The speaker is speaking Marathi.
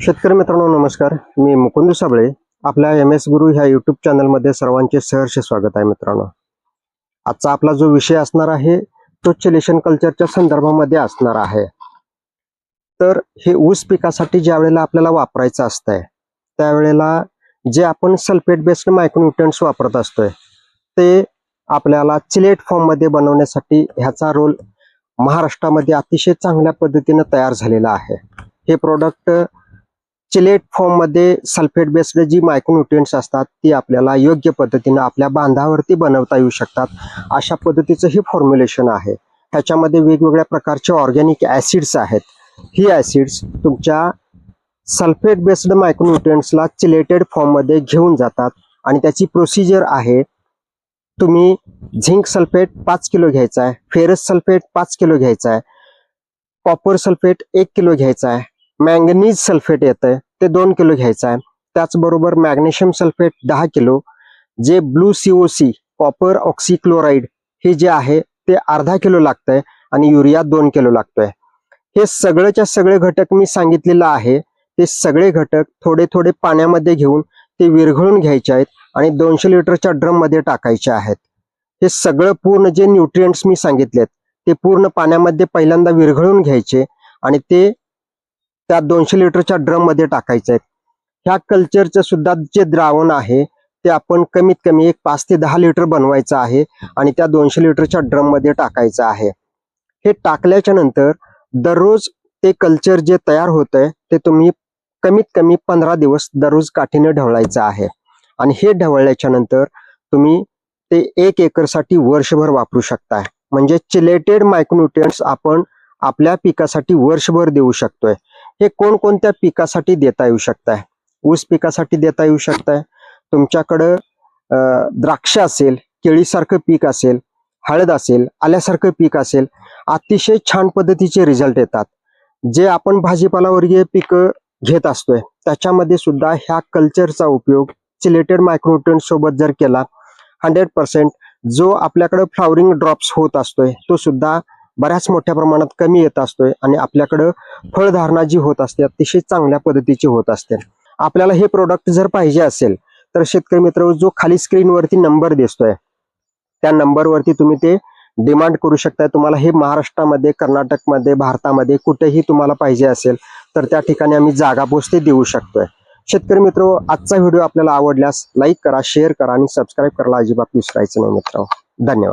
शेतकरी मित्रांनो नमस्कार. मी मुकुंद साबळे. आपल्या एम एस गुरु ह्या युट्यूब चॅनलमध्ये सर्वांचे सहर्ष स्वागत आहे मित्रांनो. आजचा आपला जो विषय असणार आहे तो चिलेशन कल्चरच्या संदर्भामध्ये असणार आहे. तर हे ऊस पिकासाठी ज्या वेळेला आपल्याला वापरायचं असतंय त्यावेळेला जे आपण सल्फेट बेस्ड मायक्रोन्युट्रंट्स वापरत असतोय ते आपल्याला चिलेट फॉर्ममध्ये बनवण्यासाठी ह्याचा रोल महाराष्ट्रामध्ये अतिशय चांगल्या पद्धतीनं तयार झालेला आहे. हे प्रोडक्ट चिलेट फॉर्ममध्ये सल्फेट बेस्ड जी मायक्रोन्युट्रियंट्स असतात ती आपल्याला योग्य पद्धतीनं आपल्या बांधावरती बनवता येऊ शकतात. अशा पद्धतीचं हे फॉर्म्युलेशन आहे. ह्याच्यामध्ये वेगवेगळ्या प्रकारचे ऑर्गॅनिक ॲसिड्स आहेत. ही ॲसिड्स तुमच्या सल्फेट बेस्ड मायक्रोन्युट्रियंट्सला चिलेटेड फॉर्ममध्ये घेऊन जातात आणि त्याची प्रोसिजर आहे तुम्ही झिंक सल्फेट पाच किलो घ्यायचा आहे फेरस सल्फेट पाच किलो घ्यायचा आहे कॉपर सल्फेट एक किलो घ्यायचा आहे मॅंगनीज सल्फेट येतं ते दोन किलो घ्यायचं आहे. त्याचबरोबर मॅग्नेशियम सल्फेट दहा किलो जे blue C O C copper oxychloride हे जे आहे ते अर्धा किलो लागतंय आणि युरिया दोन किलो लागतोय. हे सगळेच्या सगळे घटक मी सांगितलेलं आहे. ते सगळे घटक थोडे थोडे पाण्यामध्ये घेऊन ते विरघळून घ्यायचे आहेत आणि दोनशे लिटरच्या ड्रममध्ये टाकायचे आहेत. हे सगळं पूर्ण जे न्यूट्रियंट्स मी सांगितलेत ते पूर्ण पाण्यामध्ये पहिल्यांदा विरघळून घ्यायचे आणि ते त्या दोनशे लिटरच्या ड्रममध्ये टाकायचे आहेत. ह्या कल्चरचं सुद्धा जे द्रावण आहे ते आपण कमीत कमी एक पाच ते दहा लिटर बनवायचं आहे आणि त्या दोनशे लिटरच्या ड्रममध्ये टाकायचं आहे. हे टाकल्याच्या नंतर दररोज ते कल्चर जे तयार होत आहे ते तुम्ही कमीत कमी पंधरा दिवस दररोज काठीने ढवळायचं आहे. आणि हे ढवळल्याच्या नंतर तुम्ही ते एक एकरसाठी वर्षभर वापरू शकताय. म्हणजे चिलेटेड मायक्रोन्युट्रियंट्स आपण आपल्या पिकासाठी वर्षभर देऊ शकतोय. हे कोणकोणत्या पिकासाठी देता येऊ शकताय? ऊस पिकासाठी देता येऊ शकताय. तुमच्याकडं द्राक्ष असेल केळीसारखं पीक असेल हळद असेल आल्यासारखं पीक असेल अतिशय छान पद्धतीचे रिझल्ट येतात. जे आपण भाजीपालावर्गीय पिकं घेत असतोय त्याच्यामध्ये सुद्धा ह्या कल्चरचा उपयोग सिलेटेड मायक्रोन्युट्रियंट सोबत जर केला हंड्रेड पर्सेंट जो आपल्याकडे फ्लॉवरिंग ड्रॉप्स होत असतोय तो सुद्धा बऱ्याच मोठ्या प्रमाणात कमी येत असतोय आणि आपल्याकडं फळधारणा जी होत असते अतिशय चांगल्या पद्धतीची होत असते. आपल्याला हे प्रोडक्ट जर पाहिजे असेल तर शेतकरी मित्र जो खाली स्क्रीनवरती नंबर दिसतोय त्या नंबरवरती तुम्ही ते डिमांड करू शकताय. तुम्हाला हे महाराष्ट्रामध्ये कर्नाटकमध्ये भारतामध्ये कुठेही तुम्हाला पाहिजे असेल तर त्या ठिकाणी आम्ही जागा पोचते देऊ शकतोय. शेतकरी मित्र आजचा व्हिडिओ आपल्याला आवडल्यास लाईक करा शेअर करा आणि सबस्क्राईब करायला अजिबात विसरायचं नाही मित्र धन्यवाद.